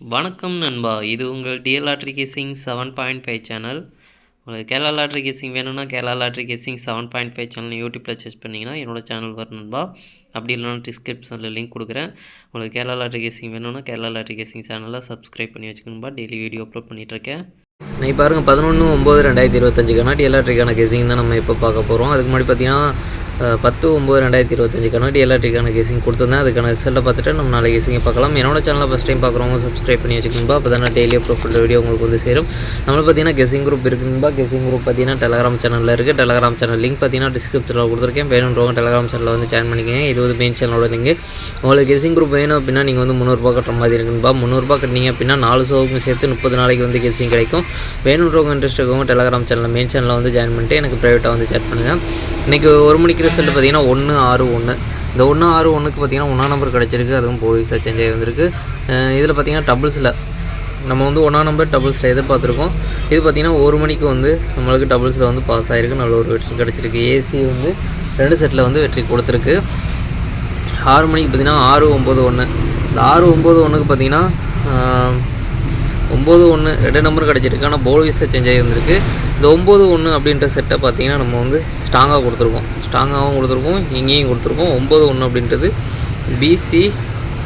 வணக்கம் நண்பா. இது உங்கள் DL lottery guessing seven point five channel. உங்களுக்கு கேரளா லாட்ரி கேசிங் வேணும்னா Kerala lottery guessing seven point five channel யூடியூப்பில் சர்ச் பண்ணிங்கன்னா என்னோட சேனல் வரும் நண்பா. அப்படி இல்லைனா டிஸ்கிரிப்ஷனில் லிங்க் கொடுக்குறேன். உங்களுக்கு கேரளா லாட்ரி கேசிங் வேணும்னா கேரளா லாட்ரி கேசிங் சேனலை சப்ஸ்கிரைப் பண்ணி வச்சுக்கணும்பா டெய்லி வீடியோ அப்லோட் பண்ணிகிட்ருக்கேன் நீ பாருங்கள் பதினொன்று ஒம்பது ரெண்டாயிரத்தி இருபத்தஞ்சுக்கான டிஎல்ஆர்டிக்கான கேசிங் தான் நம்ம இப்போ பார்க்க போகிறோம் அதுக்கு முன்னாடி பார்த்தீங்கன்னா பத்து ஒம்பது ரெண்டாயிரத்தி இருபத்தஞ்சுக்கான டிஎல்ஆர்டிக்கான கேசிங் கொடுத்துருந்தேன். அதுக்கான ரிசல்ட்டை பார்த்துட்டு நம்ம நாளைக்கு கெசிங்கை பார்க்கலாம். என்னோட சேனலை ஃபஸ்ட் டைம் பார்க்குறவங்க சப்ஸ்கிரைப் பண்ணி வச்சுக்கணும்பா அப்போ தான் டெய்லி ப்ரொஃபைல் வீடியோ உங்களுக்கு வந்து சேரும். நம்ம பார்த்தீங்கன்னா கெசிங் குரூப் இருக்குன்பா கெசிங் குரூப் பார்த்தீங்கன்னா டெலகிராம் சேனலில் இருக்குது டெலகிராம் சேனல் லிங்க் பார்த்தீங்கன்னா டிஸ்கிரிப்ஷனில் கொடுத்துருக்கேன். வேணுன்றவங்க டெலகிராம் சேனலில் வந்து ஜாயின் பண்ணிக்கங்க. இது வந்து மெயின் சேனலோட லிங்க் உங்களுக்கு கெசிங் குரூப் வேணும் அப்படின்னா நீங்கள் வந்து முந்நூறுரூபா கட்டுற மாதிரி இருக்குங்கப்பா. முந்நூறுரூபா கட்டினீங்க அப்படின்னா நாலு சோவுக்கும் சேர்த்து முப்பது நாளைக்கு வந்து கெசிங் கிடைக்கும். வேணுன்றவங்க இன்ட்ரெஸ்ட் இருக்கவங்க டெலகிராம் சேனலில் மெயின் சேனலில் வந்து ஜாயின் பண்ணிட்டு எனக்கு ப்ரைவேட்டாக வந்து சேட் பண்ணுங்கள் இன்றைக்கி ஒரு மணிக்கு ரிசல்ட் பார்த்தீங்கன்னா ஒன்று ஆறு ஒன்று. இந்த ஒன்று ஆறு ஒன்றுக்கு பார்த்தீங்கன்னா ஒன்றா நம்பர் கிடச்சிருக்கு. அதுவும் போலீஸாக சேஞ்ச் ஆகி வந்திருக்கு. இதில் பார்த்தீங்கன்னா டபுள்ஸில் நம்ம வந்து ஒன்றா நம்பர் டபுள்ஸில் எதிர்பார்த்துருக்கோம். இது பார்த்திங்கன்னா ஒரு மணிக்கு வந்து நம்மளுக்கு டபுள்ஸில் வந்து பாஸ் ஆகிருக்கு. நல்ல ஒரு வெற்றி கிடச்சிருக்கு. ஏசி வந்து ரெண்டு செட்டில் வந்து வெற்றி கொடுத்துருக்கு. ஆறு மணிக்கு பார்த்தீங்கன்னா ஆறு ஒம்பது ஒன்று. இந்த ஆறு ஒம்பது ஒன்றுக்கு பார்த்தீங்கன்னா ஒம்பது ஒன்று ரெண்டு நம்பர் கிடச்சிருக்கு. ஆனால் போல் வீஸாக சேஞ்ச் ஆகியிருந்திருக்கு. இந்த ஒம்பது ஒன்று அப்படின்ற செட்டை பார்த்தீங்கன்னா நம்ம வந்து ஸ்ட்ராங்காக கொடுத்துருக்கோம். ஸ்ட்ராங்காகவும் கொடுத்துருக்கோம் இங்கேயும் கொடுத்துருக்கோம். ஒம்பது ஒன்று அப்படின்றது பிசி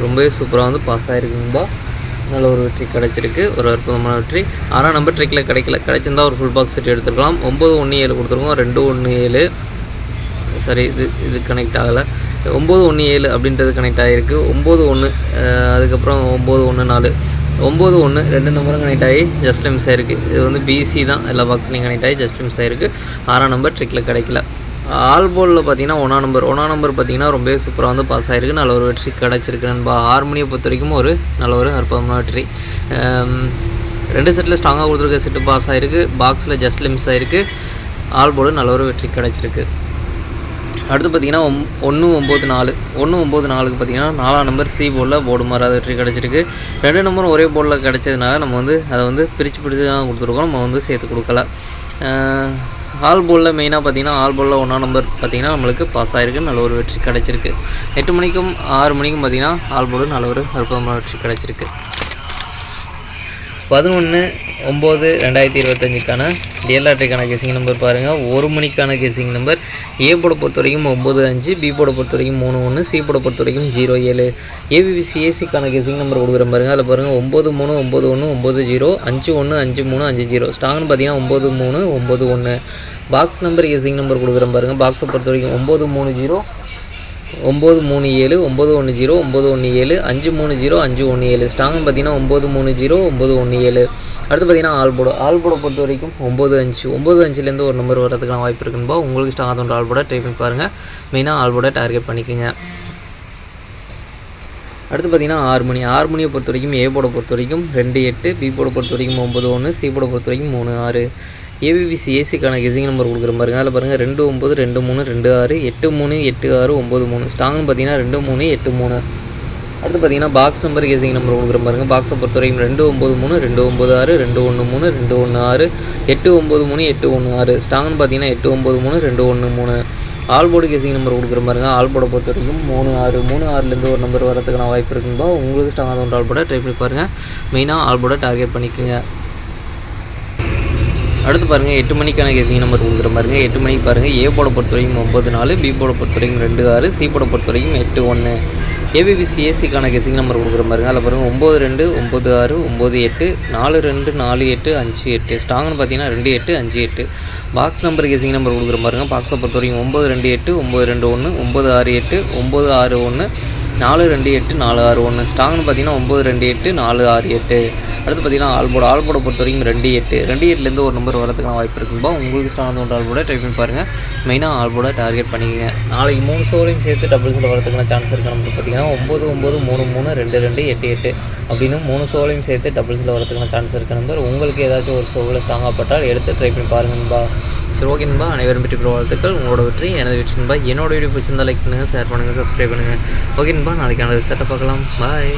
ரொம்பவே சூப்பராக வந்து பாஸ் ஆகிருக்குங்கப்பா நல்ல ஒரு வெற்றி கிடச்சிருக்கு. ஒரு அற்புதமான வெற்றி. ஆறாம் நம்பர் ட்ரிக்கில் கிடைக்கல. கிடைச்சிருந்தால் ஒரு ஃபுல் பாக்ஸ் செட் எடுத்துருக்கலாம். ஒம்பது ஒன்று ஏழு கொடுத்துருக்கோம். ரெண்டு ஒன்று ஏழு. சரி இது இது கனெக்ட் ஆகலை. ஒம்பது ஒன்று ஏழு அப்படின்றது கனெக்ட் ஆகிருக்கு ஒம்பது ஒன்று அதுக்கப்புறம் ஒம்பது ஒன்று நாலு. ஒம்பது ஒன்று ரெண்டு நம்பரும் கனெக்ட் ஆகி ஜஸ்ட் மிஸ் ஆயிருக்கு இது வந்து பிசி தான். எல்லா பாக்ஸ்லையும் கனெக்ட் ஆகி ஜஸ்ட் மிஸ் ஆயிருக்கு ஆறாம் நம்பர் ட்ரிக்கில் கிடைக்கல. ஆல் போலில் பார்த்தீங்கன்னா ஒன்றா நம்பர் ஒன்றா நம்பர் பார்த்தீங்கன்னா ரொம்பவே சூப்பராக வந்து பாஸ் ஆகிருக்கு நல்ல ஒரு வெற்றி கிடச்சிருக்கு நண்பா. ஹார்மோனியை பொறுத்த வரைக்கும் ஒரு நல்ல ஒரு அற்புதமான வெற்றி ரெண்டு செட்டில் ஸ்ட்ராங்காக கொடுத்துருக்க செட்டு பாஸ் ஆகிருக்கு பாக்ஸில் ஜஸ்ட் மிஸ் ஆகிருக்கு ஆல் போர்டு நல்ல ஒரு வெற்றி கிடச்சிருக்கு. அடுத்து பார்த்தீங்கன்னா ஒம் ஒன்று ஒம்பது நாலு. ஒன்று ஒம்பது நாலுக்கு பார்த்தீங்கன்னா நாலாம் நம்பர் சி போர்டில் போர்டு மாறாத வெற்றி கிடச்சிருக்கு. ரெண்டு நம்பரும் ஒரே போர்டில் கிடச்சதுனால நம்ம வந்து அதை வந்து பிரித்து பிரித்து தான் கொடுத்துருக்கோம். நம்ம வந்து சேர்த்து கொடுக்கல. ஆல் போலில் மெயினாக பார்த்தீங்கன்னா ஆல் போலில் ஒன்றாம் நம்பர் பார்த்தீங்கன்னா நம்மளுக்கு பாஸ் ஆகிருக்கு நல்ல ஒரு வெற்றி கிடச்சிருக்கு. எட்டு மணிக்கும் ஆறு மணிக்கும் பார்த்தீங்கன்னா ஆல் போர்டு நல்ல ஒரு அற்புதமான வெற்றி கிடச்சிருக்கு. பதினொன்று ஒம்பது ரெண்டாயிரத்தி இருபத்தஞ்சுக்கான டிஎல்ஆர்டிக்கான கேசிங் நம்பர் பாருங்கள் ஒரு மணிக்கான கேசிங் நம்பர் ஏ போட பொறுத்த வரைக்கும் ஒம்பது அஞ்சு பி போட பொறுத்த வரைக்கும் மூணு ஒன்று சி போட பொறுத்த வரைக்கும் ஜீரோ ஏழு. ஏபிபிசி ஏசிக்கான கேசிங் நம்பர் கொடுக்குறேன் பாருங்கள் அதில் பாருங்கள் ஒம்பது மூணு ஒம்பது ஒன்று ஒம்பது ஜீரோ அஞ்சு ஒன்று அஞ்சு மூணு அஞ்சு ஜீரோ. ஸ்ட்ராங்னு பார்த்தீங்கன்னா ஒம்பது மூணு ஒம்பது ஒன்று பாக்ஸ் நம்பர் கேசிங் நம்பர் கொடுக்குறேன் பாருங்கள் பாக்ஸை பொறுத்த வரைக்கும் ஒம்பது மூணு ஜீரோ ஒம்பது மூணு ஏழு ஒம்பது ஒன்று ஜீரோ ஒம்பது ஒன்று ஏழு அஞ்சு மூணு ஜீரோ அஞ்சு ஒன்று ஏழு. ஸ்டாங்கும் பார்த்தீங்கன்னா ஒம்பது மூணு ஜீரோ ஒம்பது ஒன்று ஏழு. அடுத்து பார்த்தீங்கன்னா ஆல்போடோ ஆல்போடோ பொறுத்த வரைக்கும் ஒம்பது அஞ்சு. ஒம்பது அஞ்சுலேருந்து ஒரு நம்பர் வரதுக்கான வாய்ப்பு இருக்குன்பா உங்களுக்கு ஸ்டாங் தோன்ற ஆல்போட ட்ரை பண்ணி பாருங்கள் மெயினாக ஆல்போட டார்கெட் பண்ணிக்கோங்க. அடுத்து பார்த்தீங்கன்னா ஆறு மணி ஆறு மணியை பொறுத்த வரைக்கும் ஏ போட பொறுத்த வரைக்கும் ரெண்டு எட்டு பி போட பொறுத்த வரைக்கும் ஒம்பது ஒன்று சி போட பொறுத்த வரைக்கும் மூணு ஆறு. ஏபிபிசி ஏசிக்கான கெசிங் நம்பர் கொடுக்குற பாருங்க. அதில் பாருங்கள் ரெண்டு ஒம்பது ரெண்டு மூணு ரெண்டு ஆறு எட்டு மூணு எட்டு ஆறு ஒம்பது மூணு. ஸ்டாங்னு பார்த்தீங்கன்னா ரெண்டு மூணு எட்டு மூணு. அடுத்து பார்த்தீங்கன்னா பாக்ஸ் நம்பர் கேசிங் நம்பர் கொடுக்குற பாருங்க. பாக்ஸை பொறுத்த வரைக்கும் ரெண்டு ஒம்பது மூணு ரெண்டு ஒம்பது ஆறு ரெண்டு ஒன்று மூணு ரெண்டு ஒன்று ஆறு எட்டு ஒம்பது மூணு எட்டு ஒன்று ஆறு. ஸ்டாங்னு பார்த்தீங்கன்னா எட்டு ஒம்பது மூணு ரெண்டு ஒன்று மூணு. ஆல்போர்டு கேசிங் நம்பர் கொடுக்குற பாருங்க. ஆல்போர்டை பொறுத்த வரைக்கும் மூணு ஆறு மூணு ஆறுலேருந்து ஒரு நம்பர் வரதுக்கான வாய்ப்பு இருக்குன்பா உங்களுக்கு ஸ்டாங்காக தோன்ற ஆல் ட்ரை பண்ணி பாருங்கள் மெயினாக ஆல்போட டார்கெட் பண்ணிக்கோங்க. அடுத்து பாருங்கள் எட்டு மணிக்கான கேசிங் நம்பர் கொடுக்குற பாருங்க. எட்டு மணிக்கு பாருங்கள் ஏ போட பொறுத்தவரைக்கும் ஒம்பது நாலு பி போட பொறுத்தவரைக்கும் ரெண்டு ஆறு சி போட பொறுத்தவரைக்கும் எட்டு ஒன்று ஏபிபிசி ஏசிக்கான கெசிங் நம்பர் கொடுக்குற பாருங்க. அதில் பாருங்கள் ஒம்பது ரெண்டு ஒம்பது ஆறு ஒம்பது எட்டு நாலு ரெண்டு நாலு எட்டு அஞ்சு எட்டு. ஸ்ட்ராங்னு பார்த்தீங்கன்னா ரெண்டு எட்டு அஞ்சு எட்டு. பாக்ஸ் நம்பர் கெசிங் நம்பர் கொடுக்குற பாருங்க. பாக்ஸை பொறுத்த வரைக்கும் ஒம்பது ரெண்டு எட்டு ஒம்பது ரெண்டு ஒன்று ஒம்பது ஆறு எட்டு ஒம்பது ஆறு ஒன்று நாலு ரெண்டு எட்டு நாலு ஆறு ஒன்று ஸ்ட்ராங்னு பார்த்தீங்கன்னா ஒம்பது ரெண்டு எட்டு நாலு ஆறு எட்டு. அடுத்து பார்த்தீங்கன்னா ஆல்போர்டு. ஆல்போர்டை பொறுத்த வரைக்கும் ரெண்டு எட்டு. ரெண்டு எட்டுலேருந்து ஒரு நம்பர் வரதுக்கான வாய்ப்பு இருக்குன்பா உங்களுக்கு ஸ்ட்ராங் தோன்ற ஆல்போர்டை ட்ரை பண்ணி பாருங்கள் மெயினாக ஆல்போர்டை டார்கெட் பண்ணிக்கங்க. நாளைக்கு மூணு ஸ்டோரையும் சேர்த்து டபுள்ஸில் வரதுக்கான சான்ஸ் இருக்க நம்பர் பார்த்தீங்கன்னா. ஒம்பது ஒம்பது மூணு மூணு ரெண்டு ரெண்டு எட்டு எட்டு அப்படின்னு மூணு ஷோலையும் சேர்த்து டபுள்ஸில் வரதுக்கான சான்ஸ் இருக்க நம்பர் உங்களுக்கு ஏதாச்சும் ஒரு ஷோவில் ஸ்ட்ராங்காக பட்டால் எடுத்து ட்ரை பண்ணி பாருங்கன்பா சரி ஓகே நண்பா அனைவரும் வெற்றி பெற வாழ்த்துக்கள். உங்களோட வெற்றி எனது வெற்றி நண்பா என்னோட வீடியோ பிடிச்சிருந்தா லைக் பண்ணுங்கள் ஷேர் பண்ணுங்கள் சப்ஸ்கிரைப் பண்ணுங்கள் ஓகே நண்பா நல்லது செட்டை பார்க்கலாம். பாய்